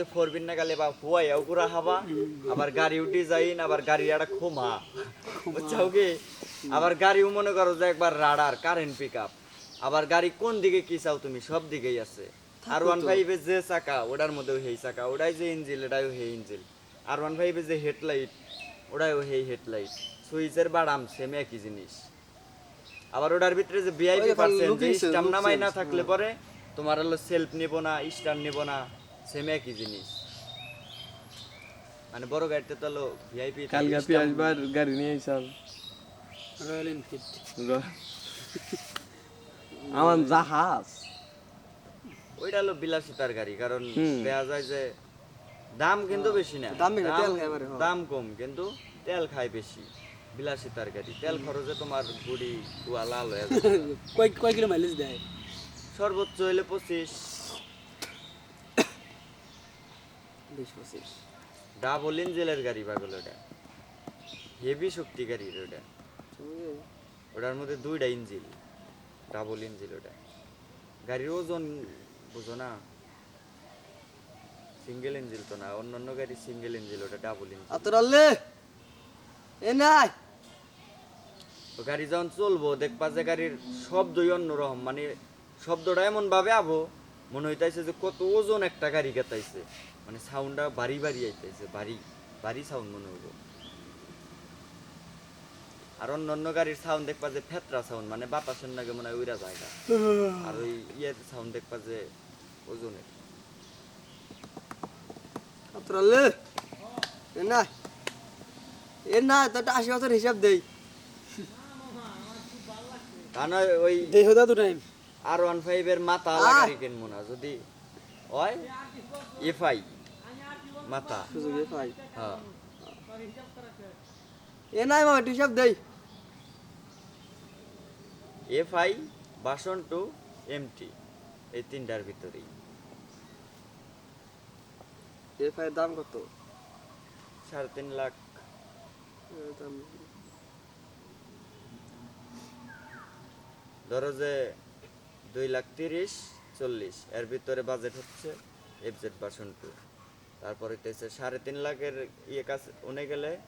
যে ফোরবিন না গেলে বা হুয়াইয়াও গুড়া হাবা আবার গাড়ি উঠি যাইন আবার গাড়ি একটা খোমা। বুঝছাও কি? আবার গাড়িও মনে করো যে একবার রাডার কারেন্ট পিক আপ আবার গাড়ি কোন দিকে কি চাও তুমি সব দিকেই আছে। আর ওয়ান ফাইভের যে চাকা ওটার মধ্যেও হেই চাকা ওটাই যে ইঞ্জিল এটাও হে ইঞ্জিল। আর ওয়ান ফাইভের যে হেডলাইট ওটাও হেই হেডলাইট। সুইচের বাড়াম সেম একই জিনিস। আবার ওটার ভিতরে যে ভিআইপি পার্সেন্ট যে স্টাম নামাই না থাকলে পরে তোমার হলো সেলফ নিব না স্টার নিব না। সেম একই জিনিস। মানে বড় গাড়িতে তো হলো ভিআইপি কালকে পিয়াজবার গাড়ি নিয়ে আইসাম। রয়্যাল এনফিল্ড আমার জাহাজ। ওইটা হলো বিলাসিতার গাড়ি কারণ। দেখা যায় যে দাম কিন্তু বেশি না। দাম তেল খায় এবারে, হ্যাঁ। দাম কম কিন্তু তেল খায় বেশি বিলাসিতার গাড়ি। তেল খরচে তোমার গুড়ি কুয়া লাল হয়ে যায় কয় কয় কিলো মাইলেজ দেয়? সর্বোচ্চ হইলে পঁচিশ। বিশ পঁচিশ। ডাবল ইঞ্জেলের গাড়ি পাগল ওটা। হেভি শক্তি গাড়ি ওটা। ওটার মধ্যে দুইটা ইঞ্জিল ডাবল ইঞ্জিল ওটা। গাড়ির ওজন বুঝো না। সিঙ্গেল ইঞ্জিল তো না অন্য অন্য গাড়ি সিঙ্গেল ইঞ্জিল ওটা ডাবল ইঞ্জিল আতরালে এ নাই! গাড়ি যখন চলবো দেখবা যে গাড়ির শব্দই অন্যরকম। মানে শব্দটা এমন ভাবে আবো মনে হইতাছে যে কত ওজন একটা গাড়ি গেতাইছে। মানে সাউন্ডটা বাড়ি বাড়ি আইতাইছে বাড়ি বাড়ি সাউন্ড মনে হইব। আর অন্য অন্য গাড়ির সাউন্ড দেখবা যে ফেতরা সাউন্ড মানে বাতাসের নাগে মনে হয় উইরা জায়গা আর ওই ইয়ের সাউন্ড দেখবা যে ওজনের। আতরালে এ নাই এ না তোটা আশি বছর হিসাব দেই। কারণ ওই দেই হদা তো টাইম আর ওয়ান ফাইভ এর মাথা! গাড়ি কিনবো না যদি হয় এফআই মাথা। সুযোগে হ্যাঁ। এ নাই মামা হিসাব দেই। এফআই বাসন টু এমটি এই তিনটার ভিতরেই। এ ফাইয়ের দাম কত? সাড়ে তিন লাখ। ধরো যে দুই লাখ তিরিশ, চল্লিশ। এর ভিতরে বাজেট হচ্ছে এফজেড ভার্সন টু তারপরে সাড়ে তিন লাখের ইয়ে কাছে উনে গেলে